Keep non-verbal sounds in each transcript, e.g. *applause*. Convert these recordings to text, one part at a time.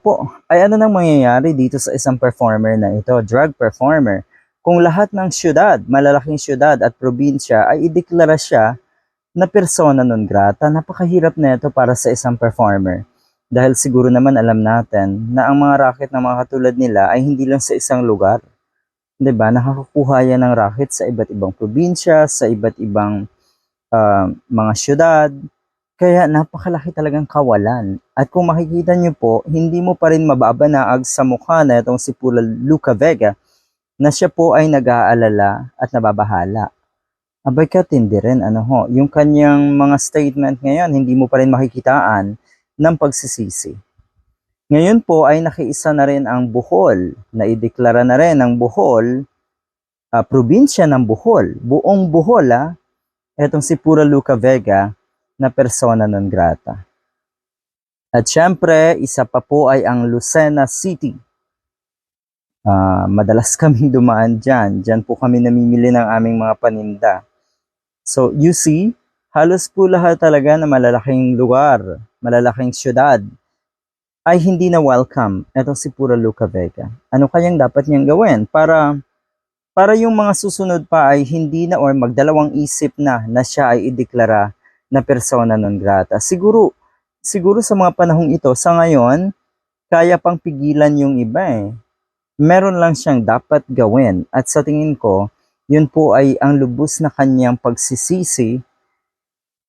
po ay ano nang mangyayari dito sa isang performer na ito, drug performer. Kung lahat ng syudad, malalaking syudad at probinsya ay ideklara siya na persona non grata, napakahirap na ito para sa isang performer. Dahil siguro naman alam natin na ang mga racket ng mga katulad nila ay hindi lang sa isang lugar. 'Di ba? Nakakakuha yan ng racket sa iba't ibang probinsya, sa iba't ibang ah, mga syudad. Kaya napakalaki talagang kawalan. At kung makikita niyo po, hindi mo pa rin mababanaag sa mukha na itong si Pula Luca Vega na siya po ay nag-aalala at nababahala. Abay katindi rin, ano ho, yung kanyang mga statement ngayon, hindi mo pa rin makikitaan ng pagsisisi. Ngayon po ay nakiisa na rin ang Bohol, na ideklara na rin ang Bohol, ah, probinsya ng Bohol, buong Bohol ah, etong si Pura Luca Vega na persona non grata. At syempre, isa pa po ay ang Lucena City. Ah, madalas *laughs* kaming dumaan dyan. Dyan po kami namimili ng aming mga paninda. So, you see, halos po lahat talaga na malalaking lugar, malalaking syudad, ay hindi na welcome etong si Pura Luca Vega. Ano kayang dapat niyang gawin para para yung mga susunod pa ay hindi na or magdalawang isip na na siya ay ideklara na persona non grata. Siguro siguro sa mga panahong ito sa ngayon kaya pang pigilan yung iba eh. Meron lang siyang dapat gawin at sa tingin ko yun po ay ang lubos na kanyang pagsisisi,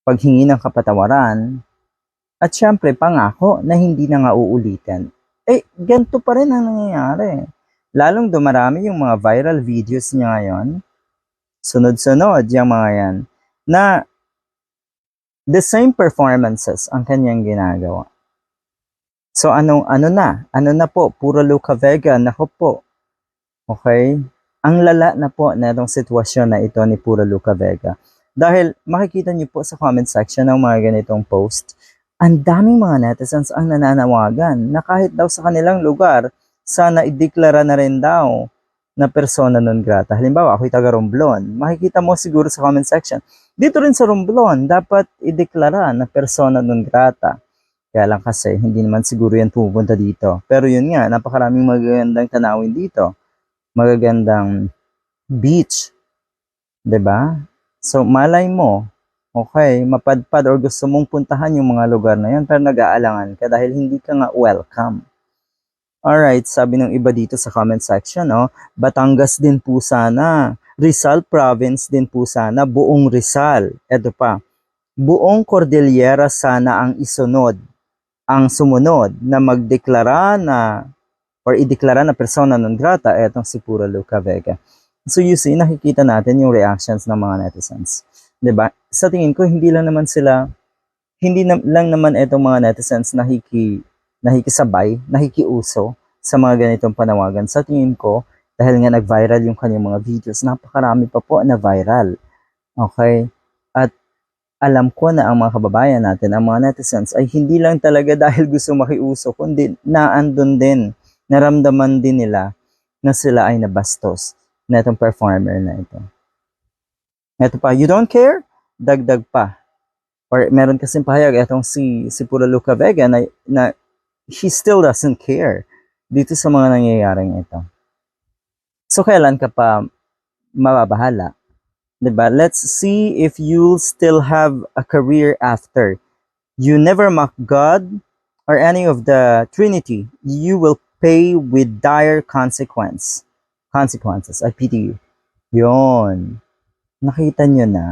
paghingi ng kapatawaran, at syempre, pangako na hindi na nga uulitin. Eh, ganito pa rin ang nangyayari. Lalong dumarami yung mga viral videos niya ngayon. Sunod-sunod yung mga yan. Na the same performances ang kanyang ginagawa. So, ano, ano na? Ano na po? Puro Luca Vega. Nako po. Okay? Ang lala na po na itong sitwasyon na ito ni Puro Luca Vega. Dahil makikita niyo po sa comment section ng mga ganitong post, ang daming mga netizens ang nananawagan na kahit daw sa kanilang lugar, sana ideklara na rin daw na persona non grata. Halimbawa, ako'y taga Romblon. Makikita mo siguro sa comment section. Dito rin sa Romblon, dapat ideklara na persona non grata. Kaya lang kasi, hindi naman siguro yan pupunta dito. Pero yun nga, napakaraming magagandang tanawin dito. Magagandang beach. ba? So, malay mo, Okay, mapadpad or gusto mong puntahan yung mga lugar na yan pero nag-aalangan ka dahil hindi ka nga welcome. Alright, sabi ng iba dito sa comment section, no? Batangas din po sana. Rizal Province din po sana. Buong Rizal. Ito pa. Buong Cordillera sana ang isunod. Ang sumunod na magdeklara na or ideklara na persona non grata etong si Pura Luca Vega. So you see, nakikita natin yung reactions ng mga netizens. ba? Sa tingin ko hindi lang naman sila hindi na, lang naman itong mga netizens nahiki nahikisabay, nahikiuso sa mga ganitong panawagan. Sa tingin ko, dahil nga nag-viral yung kanyang mga videos, napakarami pa po na viral. Okay? At alam ko na ang mga kababayan natin, ang mga netizens, ay hindi lang talaga *laughs* dahil gusto makiuso, kundi naandun din, naramdaman din nila na sila ay nabastos na itong performer na ito. Ito pa, you don't care? Dagdag pa. Or meron kasing pahayag, itong si, si Pura Luca Vega na, na he still doesn't care dito sa mga nangyayaring ito. So, kailan ka pa mababahala? 'Di ba? Let's see if you'll still have a career after. You never mock God or any of the Trinity. You will pay with dire consequence. Consequences. I pity you. Yun nakita nyo na,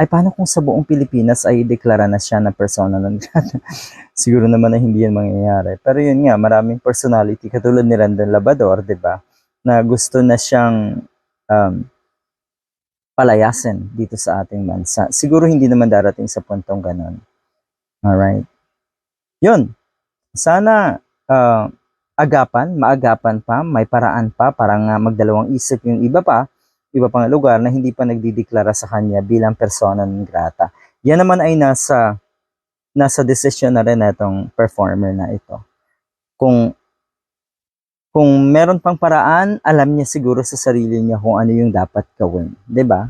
ay paano kung sa buong Pilipinas ay deklara na siya na persona non grata? *laughs* Siguro naman na hindi yan mangyayari. Pero yun nga, maraming personality, katulad ni Randall Labador, di ba? Na gusto na siyang um, palayasin dito sa ating bansa. Siguro hindi naman darating sa puntong ganon. Alright? Yun. Sana uh, agapan, maagapan pa, may paraan pa para nga magdalawang isip yung iba pa iba pang lugar na hindi pa nagdideklara sa kanya bilang persona non grata. Yan naman ay nasa nasa decision na rin itong performer na ito. Kung kung meron pang paraan, alam niya siguro sa sarili niya kung ano yung dapat gawin, 'di ba?